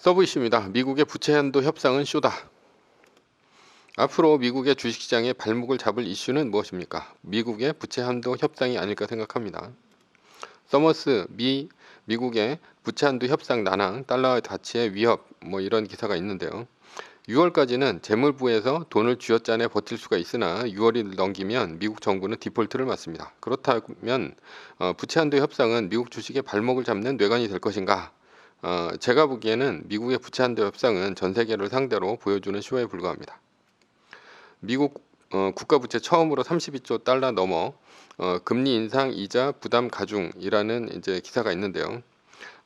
서브 이슈입니다. 미국의 부채 한도 협상은 쇼다. 앞으로 미국의 주식시장에 발목을 잡을 이슈는 무엇입니까? 미국의 부채 한도 협상이 아닐까 생각합니다. 서머스 미 미국의 부채 한도 협상 난항, 달러의 가치의 위협 뭐 이런 기사가 있는데요. 6월까지는 재물부에서 돈을 쥐어짜내 버틸 수가 있으나 6월이 넘기면 미국 정부는 디폴트를 맞습니다. 그렇다면 어, 부채 한도 협상은 미국 주식의 발목을 잡는 뇌관이 될 것인가? 어, 제가 보기에는 미국의 부채 한도 협상은 전 세계를 상대로 보여주는 쇼에 불과합니다. 미국 어, 국가 부채 처음으로 32조 달러 넘어 어, 금리 인상 이자 부담 가중이라는 이제 기사가 있는데요.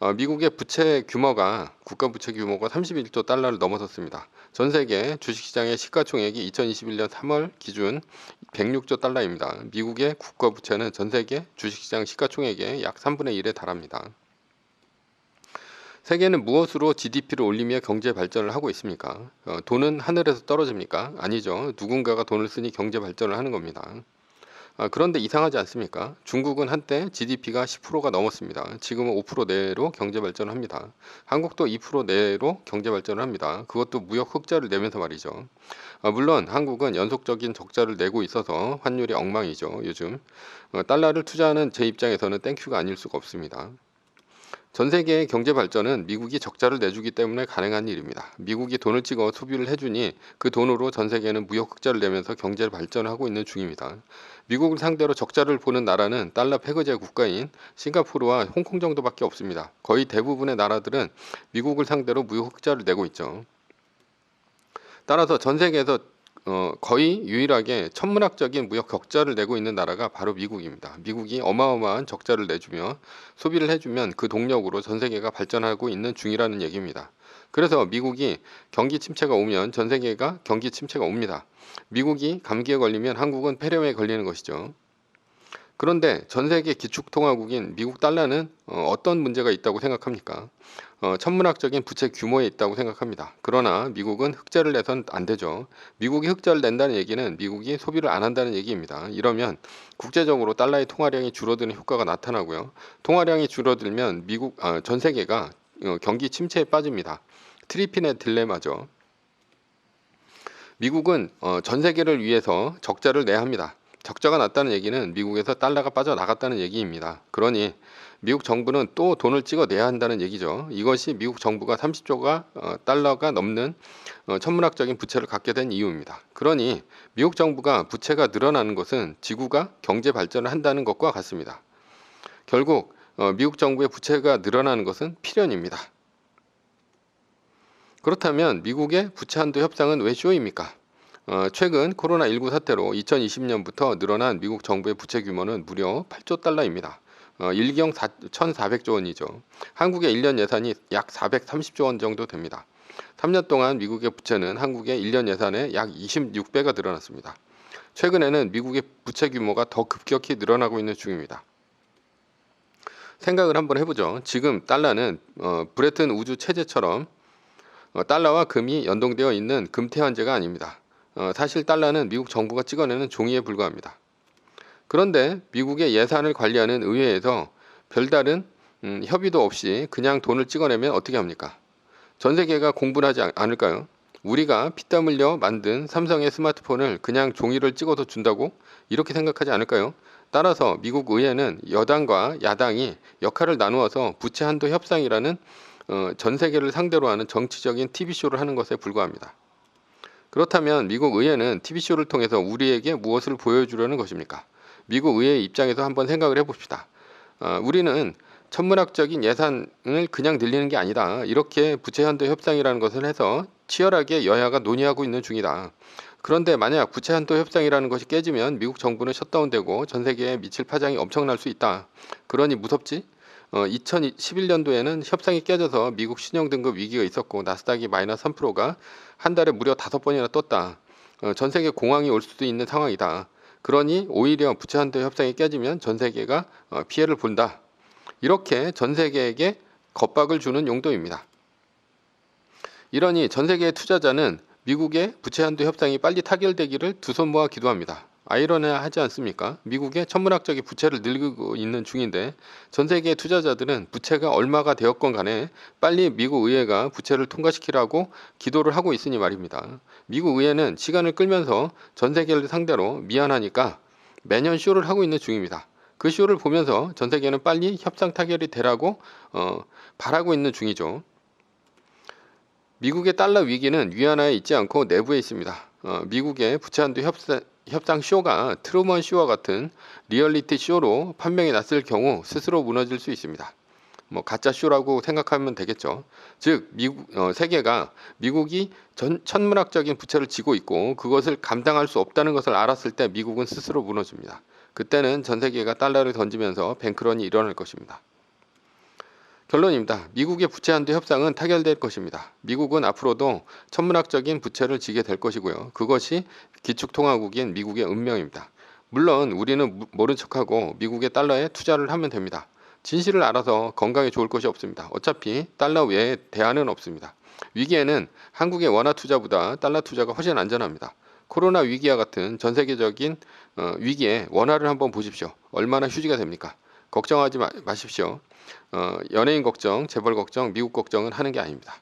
어, 미국의 부채 규모가 국가 부채 규모가 31조 달러를 넘어섰습니다. 전 세계 주식시장의 시가총액이 2021년 3월 기준 106조 달러입니다. 미국의 국가 부채는 전 세계 주식시장 시가총액의 약 3분의 1에 달합니다. 세계는 무엇으로 GDP를 올리며 경제 발전을 하고 있습니까? 어, 돈은 하늘에서 떨어집니까? 아니죠. 누군가가 돈을 쓰니 경제 발전을 하는 겁니다. 아, 그런데 이상하지 않습니까? 중국은 한때 GDP가 10%가 넘었습니다. 지금은 5% 내로 경제 발전을 합니다. 한국도 2% 내로 경제 발전을 합니다. 그것도 무역 흑자를 내면서 말이죠. 아, 물론 한국은 연속적인 적자를 내고 있어서 환율이 엉망이죠. 요즘 어, 달러를 투자하는 제 입장에서는 땡큐가 아닐 수가 없습니다. 전 세계의 경제 발전은 미국이 적자를 내주기 때문에 가능한 일입니다. 미국이 돈을 찍어 소비를 해주니 그 돈으로 전 세계는 무역 흑자를 내면서 경제를 발전하고 있는 중입니다. 미국을 상대로 적자를 보는 나라는 달러 폐거제 국가인 싱가포르와 홍콩 정도밖에 없습니다. 거의 대부분의 나라들은 미국을 상대로 무역 흑자를 내고 있죠. 따라서 전 세계에서 어, 거의 유일하게 천문학적인 무역 적자를 내고 있는 나라가 바로 미국입니다. 미국이 어마어마한 적자를 내주며 소비를 해주면 그 동력으로 전 세계가 발전하고 있는 중이라는 얘기입니다. 그래서 미국이 경기 침체가 오면 전 세계가 경기 침체가 옵니다. 미국이 감기에 걸리면 한국은 폐렴에 걸리는 것이죠. 그런데 전 세계 기축통화국인 미국 달러는 어, 떤 문제가 있다고 생각합니까? 어, 천문학적인 부채 규모에 있다고 생각합니다. 그러나 미국은 흑자를 내선 안 되죠. 미국이 흑자를 낸다는 얘기는 미국이 소비를 안 한다는 얘기입니다. 이러면 국제적으로 달러의 통화량이 줄어드는 효과가 나타나고요. 통화량이 줄어들면 미국 아, 전 세계가 어, 경기 침체에 빠집니다. 트리핀의 딜레마죠. 미국은 어, 전 세계를 위해서 적자를 내야 합니다. 적자가 났다는 얘기는 미국에서 달러가 빠져나갔다는 얘기입니다. 그러니 미국 정부는 또 돈을 찍어내야 한다는 얘기죠. 이것이 미국 정부가 30조가 어, 달러가 넘는 어, 천문학적인 부채를 갖게 된 이유입니다. 그러니 미국 정부가 부채가 늘어나는 것은 지구가 경제 발전을 한다는 것과 같습니다. 결국 어, 미국 정부의 부채가 늘어나는 것은 필연입니다. 그렇다면 미국의 부채 한도 협상은 왜 쇼입니까? 어, 최근 코로나19 사태로 2020년부터 늘어난 미국 정부의 부채 규모는 무려 8조 달러입니다. 어, 일경 4, 1,400조 원이죠. 한국의 1년 예산이 약 430조 원 정도 됩니다. 3년 동안 미국의 부채는 한국의 1년 예산의 약 26배가 늘어났습니다. 최근에는 미국의 부채 규모가 더 급격히 늘어나고 있는 중입니다. 생각을 한번 해보죠. 지금 달러는 어, 브레튼 우주 체제처럼 어, 달러와 금이 연동되어 있는 금태환제가 아닙니다. 어, 사실 달러는 미국 정부가 찍어내는 종이에 불과합니다. 그런데 미국의 예산을 관리하는 의회에서 별다른 음, 협의도 없이 그냥 돈을 찍어내면 어떻게 합니까? 전 세계가 공부를 하지 않을까요? 우리가 피땀 흘려 만든 삼성의 스마트폰을 그냥 종이를 찍어서 준다고 이렇게 생각하지 않을까요? 따라서 미국 의회는 여당과 야당이 역할을 나누어서 부채 한도 협상이라는 어, 전 세계를 상대로 하는 정치적인 TV쇼를 하는 것에 불과합니다. 그렇다면 미국 의회는 TV쇼를 통해서 우리에게 무엇을 보여주려는 것입니까? 미국 의회 입장에서 한번 생각을 해봅시다. 어, 우리는 천문학적인 예산을 그냥 늘리는 게 아니다. 이렇게 부채 한도 협상이라는 것을 해서 치열하게 여야가 논의하고 있는 중이다. 그런데 만약 부채 한도 협상이라는 것이 깨지면 미국 정부는 셧다운되고 전 세계에 미칠 파장이 엄청날 수 있다. 그러니 무섭지? 어, 2011년도에는 협상이 깨져서 미국 신용 등급 위기가 있었고 나스닥이 마이너스 3%가 한 달에 무려 다섯 번이나 떴다. 어, 전 세계 공황이 올 수도 있는 상황이다. 그러니 오히려 부채 한도 협상이 깨지면 전 세계가 어, 피해를 본다. 이렇게 전 세계에게 겁박을 주는 용도입니다. 이러니 전 세계의 투자자는 미국의 부채 한도 협상이 빨리 타결되기를 두 손 모아 기도합니다. 아이러니하지 않습니까? 미국의 천문학적인 부채를 늙고 있는 중인데 전 세계 투자자들은 부채가 얼마가 되었건 간에 빨리 미국 의회가 부채를 통과시키라고 기도를 하고 있으니 말입니다. 미국 의회는 시간을 끌면서 전 세계를 상대로 미안하니까 매년 쇼를 하고 있는 중입니다. 그 쇼를 보면서 전 세계는 빨리 협상 타결이 되라고 어, 바라고 있는 중이죠. 미국의 달러 위기는 위안화에 있지 않고 내부에 있습니다. 어, 미국의 부채 한도 협상, 협상 쇼가 트루먼 쇼와 같은 리얼리티 쇼로 판명이 났을 경우 스스로 무너질 수 있습니다. 뭐 가짜 쇼라고 생각하면 되겠죠. 즉 미국 어, 세계가 미국이 전, 천문학적인 부채를 지고 있고 그것을 감당할 수 없다는 것을 알았을 때 미국은 스스로 무너집니다. 그때는 전 세계가 달러를 던지면서 뱅크런이 일어날 것입니다. 결론입니다. 미국의 부채 한도 협상은 타결될 것입니다. 미국은 앞으로도 천문학적인 부채를 지게 될 것이고요. 그것이 기축통화국인 미국의 운명입니다. 물론 우리는 무- 모른 척하고 미국의 달러에 투자를 하면 됩니다. 진실을 알아서 건강에 좋을 것이 없습니다. 어차피 달러 외에 대안은 없습니다. 위기에는 한국의 원화 투자보다 달러 투자가 훨씬 안전합니다. 코로나 위기와 같은 전 세계적인 어, 위기에 원화를 한번 보십시오. 얼마나 휴지가 됩니까? 걱정하지 마, 마십시오. 어, 연예인 걱정, 재벌 걱정, 미국 걱정은 하는 게 아닙니다.